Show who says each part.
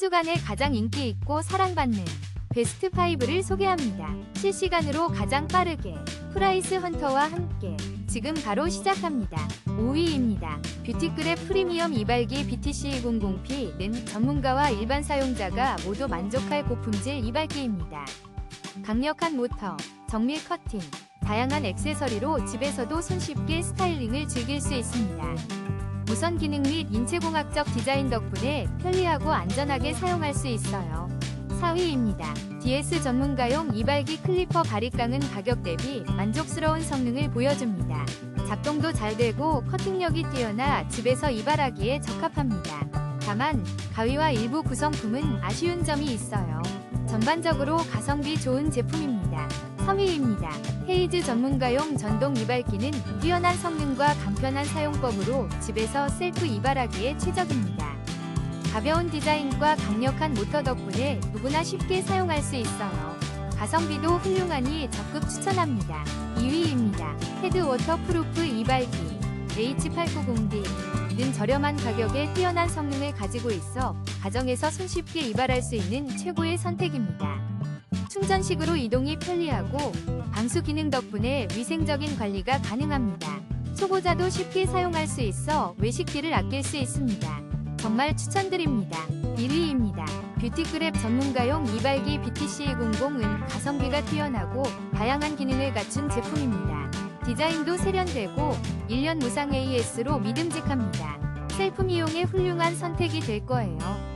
Speaker 1: 주간에 가장 인기 있고 사랑받는 베스트 5를 소개합니다. 실시간으로 가장 빠르게 프라이스 헌터와 함께 지금 바로 시작합니다. 5위입니다. 뷰티그랩 프리미엄 이발기 BTC200P는 전문가와 일반 사용자가 모두 만족할 고품질 이발기입니다. 강력한 모터, 정밀 커팅, 다양한 액세서리로 집에서도 손쉽게 스타일링을 즐길 수 있습니다. 무선 기능 및 인체공학적 디자인 덕분에 편리하고 안전하게 사용할 수 있어요. 4위입니다. DS 전문가용 이발기 클리퍼 바리깡은 가격 대비 만족스러운 성능을 보여줍니다. 작동도 잘 되고 커팅력이 뛰어나 집에서 이발하기에 적합합니다. 다만 가위와 일부 구성품은 아쉬운 점이 있어요. 전반적으로 가성비 좋은 제품입니다. 3위입니다. 헤이즈 전문가용 전동 이발기는 뛰어난 성능과 간편한 사용법으로 집에서 셀프 이발하기에 최적입니다. 가벼운 디자인과 강력한 모터 덕분에 누구나 쉽게 사용할 수 있어요. 가성비도 훌륭하니 적극 추천합니다. 2위입니다. 헤드 워터프루프 이발기 H890D는 저렴한 가격에 뛰어난 성능을 가지고 있어 가정에서 손쉽게 이발할 수 있는 최고의 선택입니다. 충전식으로 이동이 편리하고 방수 기능 덕분에 위생적인 관리가 가능합니다. 초보자도 쉽게 사용할 수 있어 외식비를 아낄 수 있습니다. 정말 추천드립니다. 1위입니다. 뷰티그랩 전문가용 이발기 BTC200은 가성비가 뛰어나고 다양한 기능을 갖춘 제품입니다. 디자인도 세련되고 1년 무상 AS로 믿음직합니다. 셀프 미용에 훌륭한 선택이 될 거예요.